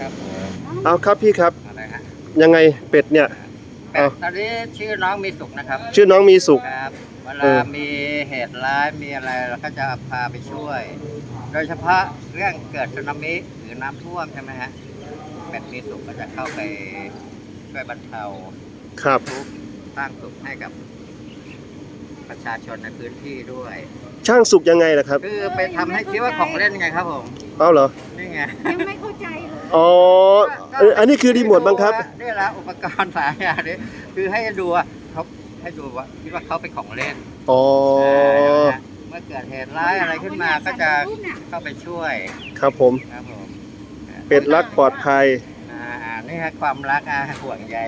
ครับผมเอาครับพี่ครับ อะไรฮะยังไงเป็ดเนี่ยแต่เอาตอนนี้ชื่อน้องมีสุขนะครับชื่อน้องมีสุข ครับเวเอลาอ มีเหตุร้ายมีอะไรเราก็จะพาไปช่วย โดยเฉพาะเรื่องเกิดสึนามิหรือน้ำท่วมใช่ไหมฮะเป็ดมีสุขก็จะเข้าไปช่วยบรรเทาครับ ทุกข์สร้างสุขให้กับประชาชนในพื้นที่ด้วย ช่างสุกยังไงล่ะครับคือไปทำให้คิดว่าของเล่นไงครับผม เอาเหรอ นี่ไง ยังไม่เข้าใจเลย อ๋อเอออันนี้คือรีโมทบังคับ นี่แหละอุปกรณ์สายอย่างนี้คือให้ดูว่าเขาให้ดูว่าคิดว่าเขาเป็นของเล่นอ๋อ เมื่อเกิดเหตุร้ายอะไรขึ้นมาก็จะเข้าไปช่วยครับผม ครับผมเป็ดรักปลอดภัย อ่านี่ครับความรักอาห่วงใย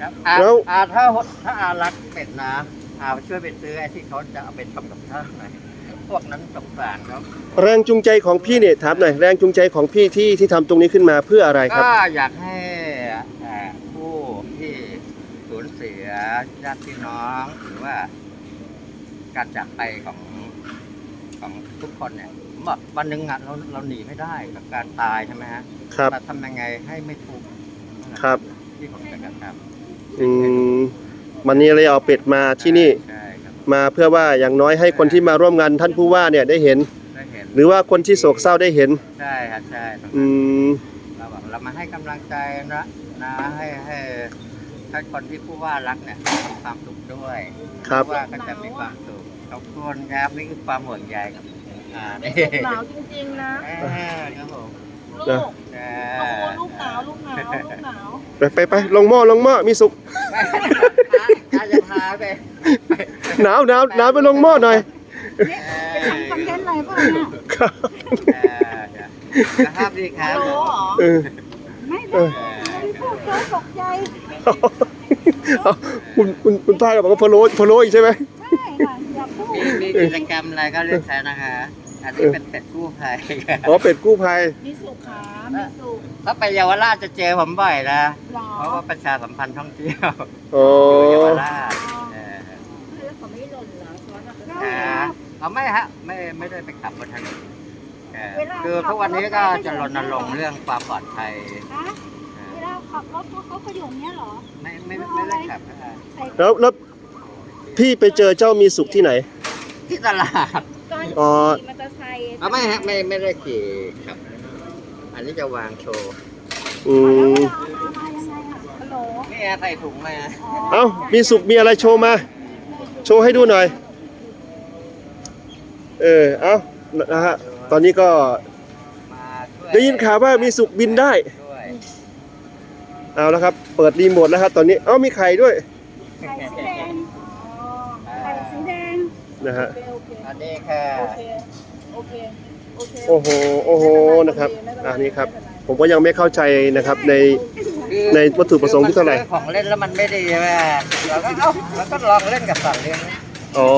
ครับอาแล้ว อาถ้าถ้าอารักเป็ดนะอาช่วยไปซื้อไอ้ที่เขาจะเอาไปทำกับข้าวหน่อย พวกนั้นสงสารเขาแรงจูงใจของพี่เนี่ยถามหน่อยแรงจูงใจของพี่ที่ที่ทำตรงนี้ขึ้นมาเพื่ออะไรครับ ก็อยากให้อ่าผู้ที่สูญเสียญาติพี่น้องหรือว่า การจากไปของของทุกคนเนี่ยผมบอกวันหนึ่งอะเราเราหนีไม่ได้กับการตายใช่ไหมฮะครับแต่ทำยังไงให้ไม่ทุกข์นั่นแหละครับ ที่ผมจะกระทอืมวันนี้เลยเอาเป็ดมาำที่นี่ ใช่ครับ มาเพื่อว่าอย่างน้อยให้คนที่มาร่วมงานท่านผู้ว่าเนี่ยได้เห็น ได้เห็นหรือว่าคนที่โศกเศร้าได้เห็น ใช่ครับใช่ตรงอืนั้นมเราบอกเรามาให้กำลังใจนะนะให้ให้ให้คนที่ผู้ว่ารักเนี่ยมีความสุขด้วยครับ ผู้ว่าก็จะมีความสุขขอบคุณครับนี่คือความห่วงใยครับอ่านี่หนาวจริงๆนะอ่าครับผมลูนะกอ่าโอ้โหลูกหนาวลูกหนาวลูกหนาวไปไปไปลงหม้อลงหม้อมีสุก อาจะพาไป หนาวหนาวหนาวไปลงหม้อหน่อยนี่จะทำคอนเทนต์อะไรเปล่าเนี่ยครับอ่าสภาพดีครัฮับลโหลเหรอเออไม่ได้ไม่ได้พูดเยอะตกใจเอาคุณคุณคุณป้าก็บอกว่าพะโล้พะโล้อีกใช่ไหมใช่ค่ะอย่าพูดมีมีกิจกรรมอะไรก็เรียกใช้นะคะอันนี้เป็นเป็ดกู้ภัยอ๋อเป็ดกู้ภัยมีสุขามีสุขถ้าไปเยาวราชจะเจอผมบ่อยนะหรอเพราะว่าประชาสัมพันธ์ท่องเที่ยวอ๋ออยู่เยาวราชเออ แล้วเขาไม่หล่นเหรอช้อนอะ อ่า เอาไม่ฮะไม่ไม่ได้ไปขับบนถนนเออคือทุกวันนี้ก็จะรณรงค์เรื่องความปลอดภัยฮะเออเวลาขับรถเขาเขาก็อยู่อย่างเนี้ยเหรอไม่ไม่ไม่ได้ขับนะใส่แล้วแล้วพี่ไปเจอเจ้ามีสุขที่ไหน ที่ตลาดก้อนอ๋อ ขี่มอเตอร์ไซค์เอาไม่ฮะไม่ไม่ได้ขี่ขับ อันนี้จะวางโชว์อืแล้วม เวลาเอามายังไงอะฮัลโหลนี่ใส่ถุงมา เอ้า มีสุขมีอะไรโชว์มา โชว์ให้ดูหน่อย เออ เอ้า นะฮะ ตอนนี้ก็มาช่วยได้ยินข่าวว่ามีสุขบินได้ช่วยเอาแล้วครับ เปิดรีโมทแล้วครับตอนนี้ เอ้า มีไข่ด้วย ไข่สีแดงอ๋อไข่สีแดงนะฮะ โอเคโอเคอันนี้ค่ะโอเคโอเคโอเคโอ้โห โอ้โห นะครับ อ่านี่ครับ ผมก็ยังไม่เข้าใจนะครับใน คือในวัตถุประสงค์ที่เท่าไหร่ คือของเล่นแล้วมันไม่ดีใช่ไหมเราก็เอ้าเราก็ลองเล่นกับสัตว์เลี้ยง อ๋อ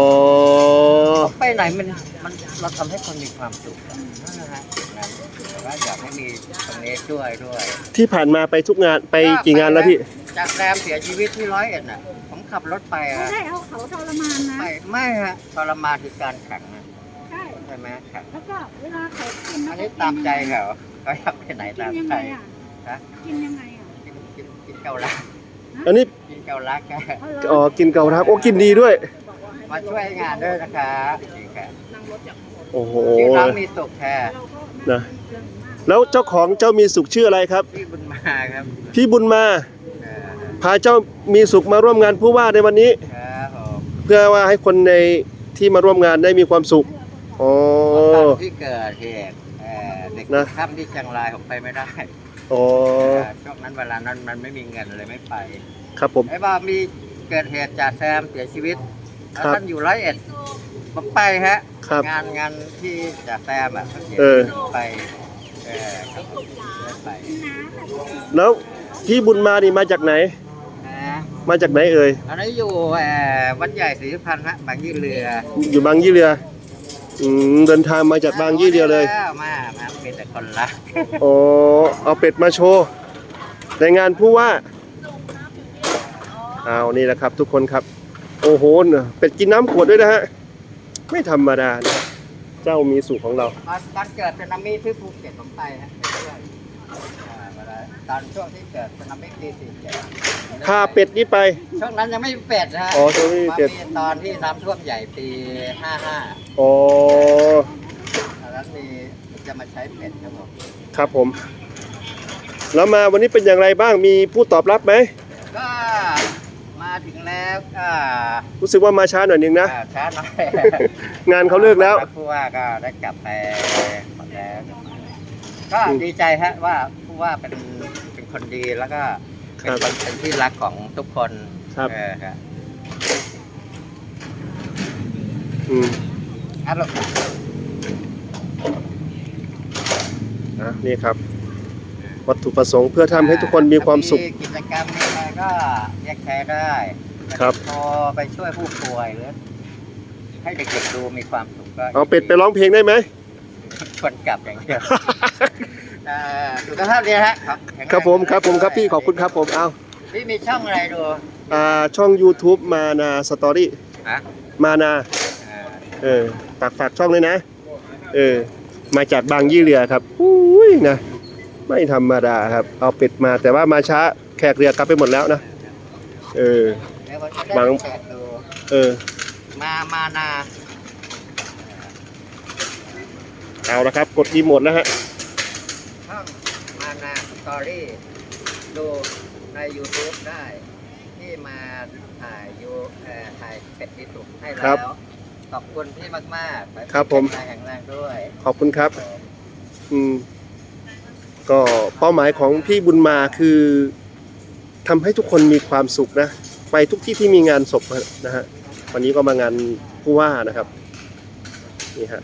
ไปไหนมันมันเราทำให้คนมีความสุขนั่นนะฮะนั่นแต่ว่าอยากให้มีตรงนี้ช่วยด้วยที่ผ่านมาไปทุกงานไปกี่งานแล้วพี่ จากแรมเสียชีวิตที่ร้อยเอ็ดน่ะ ผมขับรถไปไม่อะได้เอาเขาทรมานนะ ไม่ไม่ฮะทรมานคือการขังนะใช่ ใช่ไหมขังแล้วก็เวลาเขากินอันนี้ตามใจเขาเขาอยากไปไหนกิตานมยังใจไงอะฮะกินยังไงอะกินกินกินเกาลักอันนี้กินเกาลักอะเอาเหรอ๋อกินเกาทับโอ้ กินดีด้วย มาช่วยงานด้วยนะคะนี่ค่ะนั่งรถจากโอ้โหชื่อน้องมีสุขค่ะเราก็นะแล้วเจ้าของเจ้ามีสุขชื่ออะไรครับ พี่บุญมาครับพี่บุญมาเออพาเจ้ามีสุขมาร่วมงานผู้ว่าในวันนี้ ครับผมเพื่อว่าให้คนในที่มาร่วมงานได้มีความสุขอ๋อ ตอนที่เกิดเหตุเอ่อเด็กนะ ข้ามที่เชียงรายผมไปไม่ได้อ๋อเอ่อช่วงนั้นเวลานั้นมันไม่มีเงินเลยไม่ไปครับผมไอ้บ่ามีเกิดเหตุจ่าแซมเสียชีวิตแล้ว ครับ ท่านอยู่ร้อยเอ็ดผมไปฮะ ครับ งานงานที่จ่าแซมอะเขาเสียเออชีวิตไปเออครับผมได้ไปแล้วพี่บุญมานี่มาจากไหน นะมาจากไหนเอ่ยอันนี้อยู่เอ่อวัดใหญ่ศรีสุพรรณฮะบางยี่เรืออยู่บางยี่เรืออืมเดินทางมาจากบางยี่เรือเลยมามามีแต่คนรักอ๋อ เอาเป็ดมาโชว์ในงานผู้ว่า เอานี่แหละครับทุกคนครับ โอ้โหเนี่ยเป็ดกินน้ำขวดด้วยนะฮะ ไม่ธรรมดานะเจ้ามีสูตรของเรา ตอนตอนเกิดสึนามิที่ภูเก็ตผมไปฮะไปด้วยตอนช่วงที่เกิดสึนามิปีสี่เจ็ดพาเป็ดนี้ไป ช่วงนั้นยังไม่มีเป็ดนะฮะอ๋อช่วงนี้ไม่มีเป็ดาตอนที่น้ำท่วมใหญ่ปีห้าห้าอ๋อ ตอนนั้นมีจะมาใช้เป็ดครับผมครับผม แล้วมาวันนี้เป็นอย่างไรบ้าง มีผู้ตอบรับไหม ก็ มาถึงแล้วก็รู้สึกว่ามาช้าหน่อยนึงนะ อ่าช้าหน่อยงานเขาเลิกแล้ว ผู้ว่าก็ได้กลับไปหมดแล้วก็อืมดีใจฮะว่าผู้ว่าเป็นเป็นคนดีแล้วก็เป็นคครับนเป็นที่รักของทุกคนครับ เออครับอืมอะลูกอะนี่ครับ วัตถุประสงค์เพื่อทำให้ทุกคนมีความสุข กิจกรรมมีอะไรก็เรียกใช้ได้ครับโทรไปช่วยผู้ป่วยหรือให้เด็กๆดูมีความสุขก็เอาเป็ดไปร้องเพลงได้ไหมคนกลับอย่างเดียวอ่าสุขภาพดีนะฮะครับแข็งแงครับผมครับผมครับพี่ขอบคุณครับผมเอาพี่มีช่องอะไรดูอ่าช่อง YouTube มานาสตอรี่ฮะมานาอ่าเออฝากฝากช่องด้วยนะ เออมาจากบางยี่เรือครับอุ้ยนะ ไม่ธรรมดาครับ เอาเป็ดมาแต่ว่ามาช้าแขกเรือกลับไปหมดแล้วนะ เออเดี๋ยวผมจะได้บางเปิดดูเออ มามานาเอาละครับ กดรีโมทแล้วฮะ ช่องมานาสตอรี่ดูใน YouTube ได้ ที่มาถ่ายยูเอ่อถ่ายเป็ดที่สุกให้ครัแล้บว ขอบคุณพี่มากๆขอให้ครับผม แข็งแรงแข็งแรงด้วย ขอบคุณครับ อืม ก็เป้าหมายของพี่บุญมาคือทำให้ทุกคนมีความสุขนะ ไปทุกที่ที่มีงานศพนะฮะวันนี้ก็มางานผู้ว่านะครับนี่ฮะ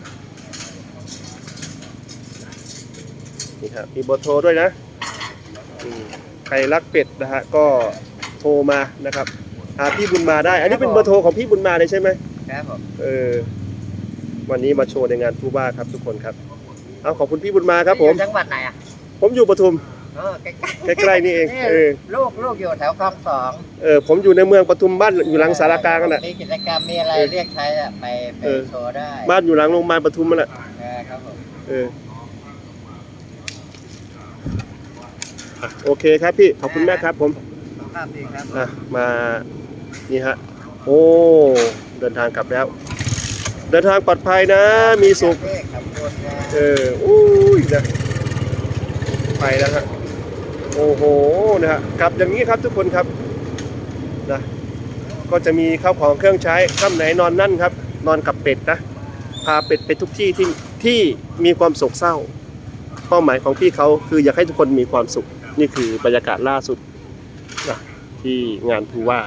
นี่ฮะมีเบอร์โทรด้วยนะอืมใครรักเป็ดนะฮะก็โทรมานะครับหาพี่บุญมาได้ อันนี้เป็นเบอร์โทรของพี่บุญมาเลยใช่ไหมครับผมเออวันนี้มาโชว์ในงานผู้ว่าครับทุกคนครับ เอาขอบคุณพี่บุญมาครับผมพี่อยู่จังหวัดไหนอะ ผมอยู่ปทุมเออใกล้ใกล้ๆนี่เองนี่เออลูกลูกอยู่แถวคลองสองเออผมอยู่ในเมืองปทุมบ้านอยู่หลังสารกลางนั่นแหละ มีกิจกรรมมีอะไรเรียกใช้อะไปไปเออ โชว์ได้บ้านอยู่หลังโรงพยาบาลปทุมนั่นแหละเออครับผม เอออะโอเคครับพี่ขอบคุณมากครับผม สุขภาพดีครับ อะมานี่ฮะโอ้เดินทางกลับแล้ว เดินทางปลอดภัยนะมีสุข ขอบคุณนะเอออุ้ยนะ ไปแล้วฮะโอ้โหนะฮะกลับอย่างนี้ครับทุกคนครับนะก็จะมีข้าวของเครื่องใช้ค่ำไหนนอนนั่นครับ นอนกับเป็ดนะพาเป็ดไปทุกที่ที่ที่มีความโศกเศร้า เป้าหมายของพี่เขาคืออยากให้ทุกคนมีความสุข นี่คือบรรยากาศล่าสุดนะที่งานผู้ว่า